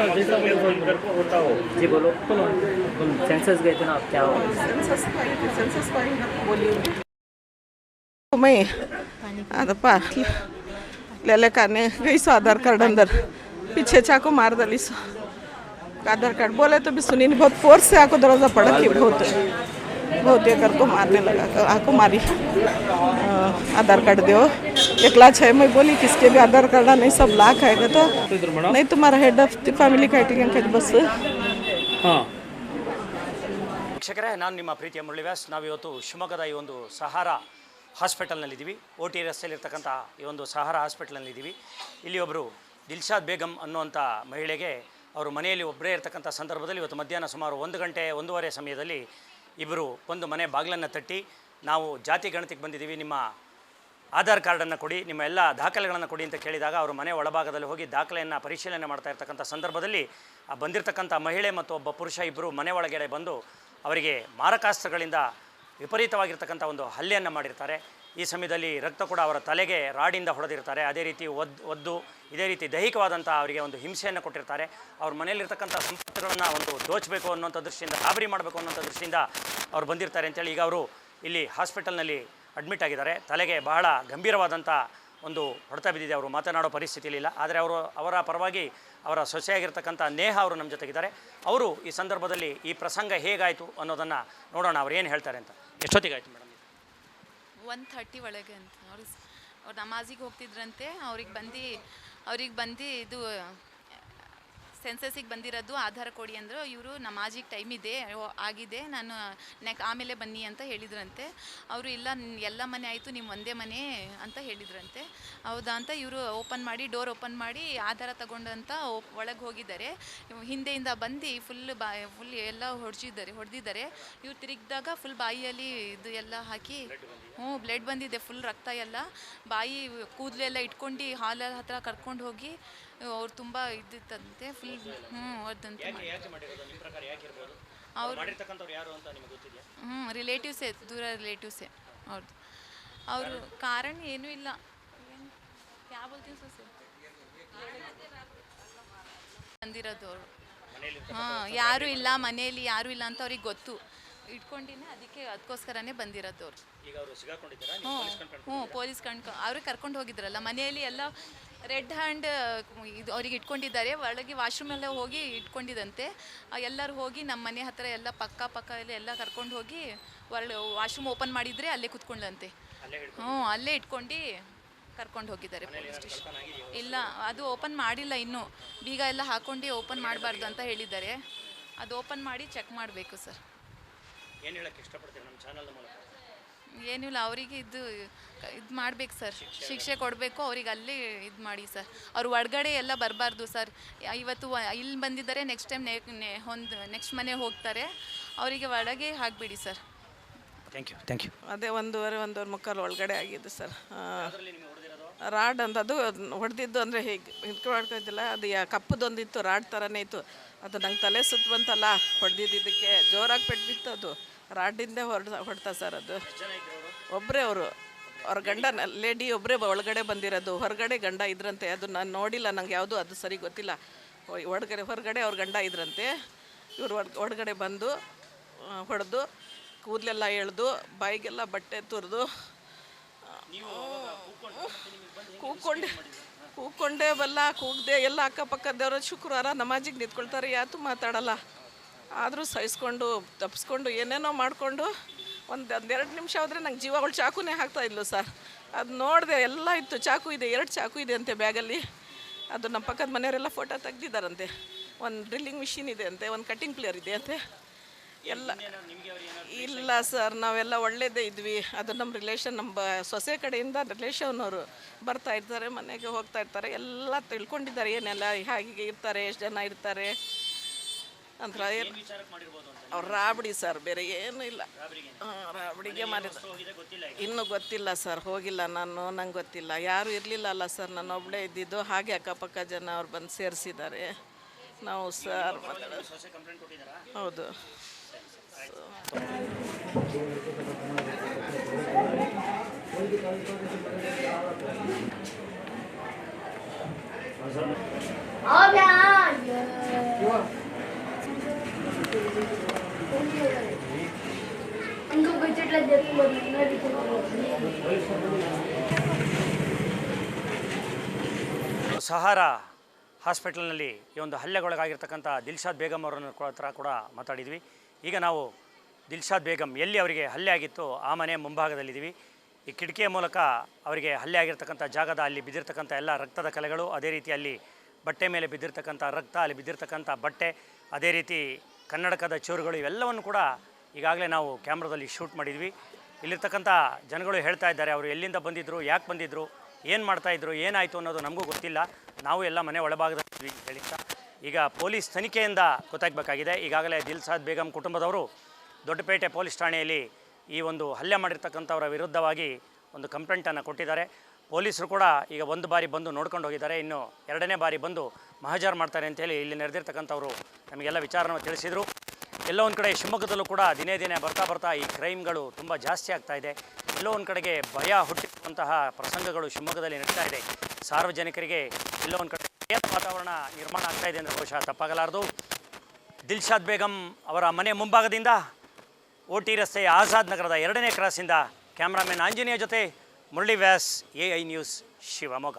जैसा जैसा बोलो होता हो जी बोलो तुम सेंसस गए थे ना आप क्या हुआ ಸೆನ್ಸಸ್ ಸೆನ್ಸಸ್ बोली मैं ಅದಪ್ಪ लेले काने गई सो आधार कार्ड अंदर पीछे चाकू मार दली सो आधार कार्ड बोले तो भी सुनी नहीं बहुत फोर्स से आको दरवाज़ा पड़ा कि बहुत बहुत ये कर को मारने लगा आको मारी अ, आधार कार्ड दो एक लाख है मैं बोली किसके भी आधार कार्ड नहीं सब लाख आएगा तो नहीं तुम्हारा हेड ऑफ द फैमिली काटेंगे बस ಹಾಂ ವೀಕ್ಷಕರೇ ನಾನು ನಿಮ್ಮ ಪ್ರೀತಿಯ ಮುರಳಿವ್ಯಾಸ್ ನಾವಿವತ್ತು ಶಿವಮೊಗ್ಗದ ಈ ಒಂದು ಸಹಾರ ಹಾಸ್ಪಿಟಲ್ನಲ್ಲಿದ್ದೀವಿ ಓ ಟಿ ರಸ್ತೆಯಲ್ಲಿರ್ತಕ್ಕಂಥ ಈ ಒಂದು ಸಹಾರ ಹಾಸ್ಪಿಟಲ್ನಲ್ಲಿದ್ದೀವಿ ಇಲ್ಲಿ ಒಬ್ಬರು ದಿಲ್ಶಾದ್ ಬೇಗಂ ಅನ್ನುವಂಥ ಮಹಿಳೆಗೆ ಅವರು ಮನೆಯಲ್ಲಿ ಒಬ್ಬರೇ ಇರತಕ್ಕಂಥ ಸಂದರ್ಭದಲ್ಲಿ ಇವತ್ತು ಮಧ್ಯಾಹ್ನ ಸುಮಾರು ಒಂದು ಗಂಟೆ ಒಂದೂವರೆ ಸಮಯದಲ್ಲಿ ಇಬ್ಬರು ಒಂದು ಮನೆ ಬಾಗಿಲನ್ನು ತಟ್ಟಿ ನಾವು ಜಾತಿ ಗಣತಿಗೆ ಬಂದಿದ್ದೀವಿ, ನಿಮ್ಮ ಆಧಾರ್ ಕಾರ್ಡನ್ನು ಕೊಡಿ, ನಿಮ್ಮ ಎಲ್ಲ ದಾಖಲೆಗಳನ್ನು ಕೊಡಿ ಅಂತ ಕೇಳಿದಾಗ ಅವರು ಮನೆ ಒಳಭಾಗದಲ್ಲಿ ಹೋಗಿ ದಾಖಲೆಯನ್ನು ಪರಿಶೀಲನೆ ಮಾಡ್ತಾ ಇರ್ತಕ್ಕಂಥ ಸಂದರ್ಭದಲ್ಲಿ ಆ ಬಂದಿರತಕ್ಕಂಥ ಮಹಿಳೆ ಮತ್ತು ಒಬ್ಬ ಪುರುಷ ಇಬ್ಬರು ಮನೆ ಒಳಗಡೆ ಬಂದು ಅವರಿಗೆ ಮಾರಕಾಸ್ತ್ರಗಳಿಂದ ವಿಪರೀತವಾಗಿರ್ತಕ್ಕಂಥ ಒಂದು ಹಲ್ಲೆಯನ್ನು ಮಾಡಿರ್ತಾರೆ. ಈ ಸಮಯದಲ್ಲಿ ರಕ್ತ ಕೂಡ ಅವರ ತಲೆಗೆ ರಾಡಿಂದ ಹೊಡೆದಿರ್ತಾರೆ. ಅದೇ ರೀತಿ ಒದ್, ಒದ್ದು, ಇದೇ ರೀತಿ ದೈಹಿಕವಾದಂಥ ಅವರಿಗೆ ಒಂದು ಹಿಂಸೆಯನ್ನು ಕೊಟ್ಟಿರ್ತಾರೆ. ಅವ್ರ ಮನೆಯಲ್ಲಿರ್ತಕ್ಕಂಥ ಸಂಪತ್ತುಗಳನ್ನು ಒಂದು ದೋಚಬೇಕು ಅನ್ನೋಂಥ ದೃಷ್ಟಿಯಿಂದ ಗಾಬರಿ ಮಾಡಬೇಕು ಅನ್ನೋಂಥ ದೃಷ್ಟಿಯಿಂದ ಅವ್ರು ಬಂದಿರ್ತಾರೆ ಅಂತೇಳಿ ಈಗ ಅವರು ಇಲ್ಲಿ ಹಾಸ್ಪಿಟಲ್ನಲ್ಲಿ ಅಡ್ಮಿಟ್ ಆಗಿದ್ದಾರೆ. ತಲೆಗೆ ಬಹಳ ಗಂಭೀರವಾದಂಥ ಒಂದು ಹೊಡೆತ ಬಿದ್ದಿದೆ. ಅವರು ಮಾತನಾಡೋ ಪರಿಸ್ಥಿತಿಯಲ್ಲಿಲ್ಲ ಆದರೆ ಅವರು, ಅವರ ಪರವಾಗಿ ಅವರ ಸೊಸೆಯಾಗಿರ್ತಕ್ಕಂಥ ನೇಹ ಅವರು ನಮ್ಮ ಜೊತೆಗಿದ್ದಾರೆ. ಅವರು ಈ ಸಂದರ್ಭದಲ್ಲಿ ಈ ಪ್ರಸಂಗ ಹೇಗಾಯಿತು ಅನ್ನೋದನ್ನು ನೋಡೋಣ. ಅವ್ರು ಏನು ಹೇಳ್ತಾರೆ ಅಂತ. ಎಷ್ಟೊತ್ತಿಗಾಯ್ತು ಮೇಡಮ್? ಒನ್ ಥರ್ಟಿ ಒಳಗೆ ಅಂತ. ಅವ್ರು ಅವ್ರು ನಮಾಜಿಗೆ ಹೋಗ್ತಿದ್ರಂತೆ ಅವ್ರಿಗೆ ಬಂದು ಅವ್ರಿಗೆ ಬಂದು ಇದು ಸೆನ್ಸಸ್ಸಿಗೆ ಬಂದಿರೋದು ಆಧಾರ ಕೊಡಿ ಅಂದರು, ಇವರು ನಮಾಜಿಗೆ ಟೈಮ್ ಇದೆ ಆಗಿದೆ, ನಾನು ನೆಕ್, ಆಮೇಲೆ ಬನ್ನಿ ಅಂತ ಹೇಳಿದ್ರಂತೆ. ಅವರು, ಇಲ್ಲ ಎಲ್ಲ ಮನೆ ಆಯಿತು ನಿಮ್ಮ ಒಂದೇ ಮನೆ ಅಂತ ಹೇಳಿದ್ರಂತೆ. ಹೌದಾ ಅಂತ ಇವರು ಓಪನ್ ಮಾಡಿ ಡೋರ್ ಓಪನ್ ಮಾಡಿ ಆಧಾರ ತಗೊಂಡಂತ ಒಳಗೆ ಹೋಗಿದ್ದಾರೆ. ಹಿಂದೆಯಿಂದ ಬಂದು ಫುಲ್ ಬಾ ಫುಲ್ ಎಲ್ಲ ಹೊಡೆದಿದ್ದಾರೆ ಹೊಡೆದಿದ್ದಾರೆ. ಇವ್ರು ತಿರುಗಿದಾಗ ಫುಲ್ ಬಾಯಿಯಲ್ಲಿ ಇದು ಎಲ್ಲ ಹಾಕಿ, ಹ್ಞೂ ಬ್ಲಡ್ ಬಂದಿದೆ ಫುಲ್ ರಕ್ತ ಎಲ್ಲ. ಬಾಯಿ ಕೂದಲೆಲ್ಲ ಇಟ್ಕೊಂಡು ಹಾಲ ಹತ್ರ ಕರ್ಕೊಂಡು ಹೋಗಿ ಅವ್ರು ತುಂಬ ಇದ್ದಿತ್ತಂತೆ ಫುಲ್ ಹ್ಞೂ ಅದಂತೆ ಅವ್ರು ಹ್ಞೂ ರಿಲೇಟಿವ್ಸೇ ದೂರ ರಿಲೇಟಿವ್ಸೇ ಅವ್ರದ್ದು ಅವರು ಕಾರಣ ಏನೂ ಇಲ್ಲ. ಯಾವ ಬೋಲ್ತೀನಿ ಬಂದಿರೋದು ಅವರು. ಹಾಂ ಯಾರು ಇಲ್ಲ ಮನೆಯಲ್ಲಿ ಯಾರು ಇಲ್ಲ ಅಂತ ಅವ್ರಿಗೆ ಗೊತ್ತು. ಇಟ್ಕೊಂಡಿನ ಅದಕ್ಕೆ ಅದಕ್ಕೋಸ್ಕರನೇ ಬಂದಿರೋದು ಅವ್ರು. ಹ್ಞೂ ಹ್ಞೂ ಪೊಲೀಸ್ ಕಣ್ಕೊ ಅವ್ರಿಗೆ ಕರ್ಕೊಂಡು ಹೋಗಿದ್ರಲ್ಲ ಮನೆಯಲ್ಲಿ ಎಲ್ಲ ರೆಡ್ ಹ್ಯಾಂಡ್ ಇದು ಅವರಿಗೆ ಇಟ್ಕೊಂಡಿದ್ದಾರೆ. ಒಳಗೆ ವಾಶ್ರೂಮೆಲ್ಲ ಹೋಗಿ ಇಟ್ಕೊಂಡಿದಂತೆ ಎಲ್ಲರೂ ಹೋಗಿ ನಮ್ಮ ಮನೆ ಹತ್ತಿರ ಎಲ್ಲ ಪಕ್ಕ ಪಕ್ಕ ಎಲ್ಲ ಎಲ್ಲ ಕರ್ಕೊಂಡು ಹೋಗಿ ಒಳ ವಾಶ್ರೂಮ್ ಓಪನ್ ಮಾಡಿದರೆ ಅಲ್ಲೇ ಕುತ್ಕೊಂಡ್ಲಂತೆ ಹ್ಞೂ ಅಲ್ಲೇ ಇಟ್ಕೊಂಡು ಕರ್ಕೊಂಡು ಹೋಗಿದ್ದಾರೆ ಪೊಲೀಸ್ ಸ್ಟೇಷನ್. ಇಲ್ಲ ಅದು ಓಪನ್ ಮಾಡಿಲ್ಲ ಇನ್ನೂ. ಬೀಗ ಎಲ್ಲ ಹಾಕೊಂಡು ಓಪನ್ ಮಾಡಬಾರ್ದು ಅಂತ ಹೇಳಿದ್ದಾರೆ. ಅದು ಓಪನ್ ಮಾಡಿ ಚೆಕ್ ಮಾಡಬೇಕು ಸರ್. ಏನು ಹೇಳಕ್ಕೆ ಇಷ್ಟಪಡ್ತೀರಿ? ನಮ್ಮ ಚಾನಲ್ ಮೂಲಕ? ಏನಿಲ್ಲ ಅವರಿಗೆ ಇದು ಇದು ಮಾಡ್ಬೇಕು ಸರ್. ಶಿಕ್ಷೆ ಕೊಡಬೇಕು ಅವ್ರಿಗೆ ಅಲ್ಲಿ ಇದು ಮಾಡಿ ಸರ್. ಅವ್ರು ಒಳಗಡೆ ಎಲ್ಲ ಬರಬಾರ್ದು ಸರ್. ಇವತ್ತು ವ- ಇಲ್ಲಿ ಬಂದಿದ್ದಾರೆ ನೆಕ್ಸ್ಟ್ ಟೈಮ್ ನೆ ಒಂದು ನೆಕ್ಸ್ಟ್ ಮನೆ ಹೋಗ್ತಾರೆ. ಅವರಿಗೆ ಒಳಗೆ ಹಾಕ್ಬಿಡಿ sir. Thank you thank you ಅದೇ ಒಂದೂವರೆ ಒಂದೂವರೆ ಮುಕ್ಕಾಲು ಒಳಗಡೆ ಆಗಿದ್ದು ಸರ್. ರಾಡ್ ಅಂತ ಅದು ಹೊಡೆದಿದ್ದು ಅಂದರೆ ಹೇಗೆ ಹಿಡ್ಕೊಳ್ಕೊಯ್ತಿಲ್ಲ ಅದು ಯಾ ಕಪ್ಪದೊಂದಿತ್ತು ರಾಡ್ ಥರನೇ ಇತ್ತು. ಅದು ನಂಗೆ ತಲೆ ಸುತ್ತ ಬಂತಲ್ಲ ಹೊಡೆದಿದ್ದಕ್ಕೆ ಜೋರಾಗಿ ಪೆಟ್ಟು ಬಿತ್ತು ಅದು ರಾಡಿಂದೇ ಹೊರಡ ಹೊಡ್ತಾ ಸರ್ ಅದು. ಒಬ್ಬರೇ ಅವರು ಅವ್ರ ಗಂಡ ಲೇಡಿ ಒಬ್ಬರೇ ಒಳಗಡೆ ಬಂದಿರೋದು ಹೊರಗಡೆ ಗಂಡ ಇದ್ರಂತೆ ಅದು ನಾನು ನೋಡಿಲ್ಲ ನಂಗೆ ಯಾವುದು ಅದು ಸರಿ ಗೊತ್ತಿಲ್ಲ. ಒಳಗಡೆ ಹೊರಗಡೆ ಅವ್ರ ಗಂಡ ಇದ್ರಂತೆ ಇವರು ಒಳಗ್ ಒಳಗಡೆ ಬಂದು ಹೊಡೆದು ಕೂದಲೆಲ್ಲ ಎಳೆದು ಬಾಯಿಗೆಲ್ಲ ಬಟ್ಟೆ ತುರಿದು ಕೂಕೊಂಡು ಕೂಕೊಂಡೇ ಬಲ್ಲ ಕೂಗ್ದೆ ಎಲ್ಲ ಅಕ್ಕಪಕ್ಕದವರು ಶುಕ್ರವಾರ ನಮಾಜಿಗೆ ನಿಂತ್ಕೊಳ್ತಾರೆ ಯಾತು ಮಾತಾಡಲ್ಲ. ಆದರೂ ಸಹಿಸ್ಕೊಂಡು ತಪ್ಪಿಸ್ಕೊಂಡು ಏನೇನೋ ಮಾಡಿಕೊಂಡು ಒಂದು ಒಂದೆರಡು ನಿಮಿಷ ಆದರೆ ನಂಗೆ ಜೀವ ಅವಳು ಚಾಕುನೇ ಹಾಕ್ತಾ ಇದ್ಲು ಸರ್. ಅದು ನೋಡಿದೆ ಎಲ್ಲ ಇತ್ತು, ಚಾಕು ಇದೆ, ಎರಡು ಚಾಕು ಇದೆ ಅಂತೆ ಬ್ಯಾಗಲ್ಲಿ. ಅದು ನಮ್ಮ ಪಕ್ಕದ ಮನೆಯವರೆಲ್ಲ ಫೋಟೋ ತೆಗ್ದಿದ್ದಾರಂತೆ. ಒಂದು ಡ್ರಿಲ್ಲಿಂಗ್ ಮಿಷಿನ್ ಇದೆ ಅಂತೆ, ಒಂದು ಕಟ್ಟಿಂಗ್ ಪ್ಲೇಯರ್ ಇದೆ ಅಂತೆ. ಎಲ್ಲ ಇಲ್ಲ ಸರ್, ನಾವೆಲ್ಲ ಒಳ್ಳೇದೇ ಇದ್ವಿ. ಅದು ನಮ್ಮ ರಿಲೇಷನ್ ನಮ್ಮ ಸೊಸೆ ಕಡೆಯಿಂದ ರಿಲೇಷನ್ನವರು ಬರ್ತಾ ಇರ್ತಾರೆ, ಮನೆಗೆ ಹೋಗ್ತಾ ಇರ್ತಾರೆ, ಎಲ್ಲ ತಿಳ್ಕೊಂಡಿದ್ದಾರೆ, ಏನೆಲ್ಲ ಹಾಗೆ ಇರ್ತಾರೆ, ಎಷ್ಟು ಜನ ಇರ್ತಾರೆ. ಅಂತ ಅವ್ರು ರಾಬಡಿ ಸರ್ ಬೇರೆ ಏನೂ ಇಲ್ಲ. ಹಾಂ ರಾಬಡಿಗೆ ಮಾಡಿದ ಇನ್ನೂ ಗೊತ್ತಿಲ್ಲ ಸರ್ ಹೋಗಿಲ್ಲ ನಾನು ನಂಗೆ ಗೊತ್ತಿಲ್ಲ. ಯಾರೂ ಇರಲಿಲ್ಲ ಅಲ್ಲ ಸರ್ ನಾನು ಒಬ್ಬಳೇ ಇದ್ದಿದ್ದು. ಹಾಗೆ ಅಕ್ಕಪಕ್ಕ ಜನ ಅವ್ರು ಬಂದು ಸೇರಿಸಿದ್ದಾರೆ. ನಾವು ಸರ್ ಹೌದು. Oh, yeah. ಸಹಾರ ಹಾಸ್ಪಿಟಲ್ನಲ್ಲಿ ಈ ಒಂದು ಹಲ್ಲೆಗೊಳಗಾಗಿರ್ತಕ್ಕಂಥ ದಿಲ್ಶಾದ್ ಬೇಗಂ ಅವರನ್ನು ಹತ್ರ ಕೂಡ ಮಾತಾಡಿದ್ವಿ. ಈಗ ನಾವು ದಿಲ್ಶಾದ್ ಬೇಗಂ ಎಲ್ಲಿ ಅವರಿಗೆ ಹಲ್ಲೆ ಆಗಿತ್ತು ಆ ಮನೆ ಮುಂಭಾಗದಲ್ಲಿದ್ದೀವಿ. ಈ ಕಿಟಕಿಯ ಮೂಲಕ ಅವರಿಗೆ ಹಲ್ಲೆ ಆಗಿರ್ತಕ್ಕಂಥ ಜಾಗದ ಅಲ್ಲಿ ಬಿದ್ದಿರ್ತಕ್ಕಂಥ ಎಲ್ಲ ರಕ್ತದ ಕಲೆಗಳು, ಅದೇ ರೀತಿ ಅಲ್ಲಿ ಬಟ್ಟೆ ಮೇಲೆ ಬಿದ್ದಿರ್ತಕ್ಕಂಥ ರಕ್ತ, ಅಲ್ಲಿ ಬಿದ್ದಿರ್ತಕ್ಕಂಥ ಬಟ್ಟೆ, ಅದೇ ರೀತಿ ಕನ್ನಡಕದ ಚೂರುಗಳು ಇವೆಲ್ಲವನ್ನು ಕೂಡ ಈಗಾಗಲೇ ನಾವು ಕ್ಯಾಮ್ರಾದಲ್ಲಿ ಶೂಟ್ ಮಾಡಿದ್ವಿ. ಇಲ್ಲಿರ್ತಕ್ಕಂಥ ಜನಗಳು ಹೇಳ್ತಾ ಇದ್ದಾರೆ, ಅವರು ಎಲ್ಲಿಂದ ಬಂದಿದ್ದರು ಯಾಕೆ ಬಂದಿದ್ದರು ಏನು ಮಾಡ್ತಾಯಿದ್ರು ಏನಾಯಿತು ಅನ್ನೋದು ನಮಗೂ ಗೊತ್ತಿಲ್ಲ. ನಾವು ಎಲ್ಲ ಮನೆ ಒಳಭಾಗದಲ್ಲಿ ಹೇಳಿತ್ತ ಈಗ ಪೊಲೀಸ್ ತನಿಖೆಯಿಂದ ಗೊತ್ತಾಗಬೇಕಾಗಿದೆ. ಈಗಾಗಲೇ ದಿಲ್ಸಾದ್ ಬೇಗಂ ಕುಟುಂಬದವರು ದೊಡ್ಡಪೇಟೆ ಪೊಲೀಸ್ ಠಾಣೆಯಲ್ಲಿ ಈ ಒಂದು ಹಲ್ಲೆ ಮಾಡಿರ್ತಕ್ಕಂಥವರ ವಿರುದ್ಧವಾಗಿ ಒಂದು ಕಂಪ್ಲೇಂಟನ್ನು ಕೊಟ್ಟಿದ್ದಾರೆ. ಪೊಲೀಸರು ಕೂಡ ಈಗ ಒಂದು ಬಾರಿ ಬಂದು ನೋಡ್ಕೊಂಡು ಹೋಗಿದ್ದಾರೆ. ಇನ್ನು ಎರಡನೇ ಬಾರಿ ಬಂದು ಮಹಜಾರ್ ಮಾಡ್ತಾರೆ ಅಂತೇಳಿ ಇಲ್ಲಿ ನೆರೆದಿರ್ತಕ್ಕಂಥವ್ರು ನಮಗೆಲ್ಲ ವಿಚಾರವನ್ನು ತಿಳಿಸಿದರು. ಎಲ್ಲೋ ಒಂದು ಕಡೆ ಶಿವಮೊಗ್ಗದಲ್ಲೂ ಕೂಡ ದಿನೇ ದಿನೇ ಬರ್ತಾ ಬರ್ತಾ ಈ ಕ್ರೈಮ್ಗಳು ತುಂಬ ಜಾಸ್ತಿ ಆಗ್ತಾ ಇದೆ. ಎಲ್ಲೋ ಒಂದು ಕಡೆಗೆ ಭಯ ಹುಟ್ಟಿರುವಂತಹ ಪ್ರಸಂಗಗಳು ಶಿವಮೊಗ್ಗದಲ್ಲಿ ನಡೀತಾ ಇದೆ. ಸಾರ್ವಜನಿಕರಿಗೆ ಎಲ್ಲೋ ಒಂದು ಕಡೆ ವಾತಾವರಣ ನಿರ್ಮಾಣ ಆಗ್ತಾ ಇದೆ ಅಂದರೆ ಬಹುಶಃ ತಪ್ಪಾಗಲಾರದು. ದಿಲ್ಶಾದ್ ಬೇಗಂ ಅವರ ಮನೆ ಮುಂಭಾಗದಿಂದ ಓ ಟಿ ರಸ್ತೆಯ ಆಜಾದ್ ನಗರದ ಎರಡನೇ ಕ್ರಾಸಿಂದ ಕ್ಯಾಮ್ರಾಮನ್ ಆಂಜನೇಯ ಜೊತೆ మురళీ వ్యాస్ ఏఐ న్యూస్ శివమొగ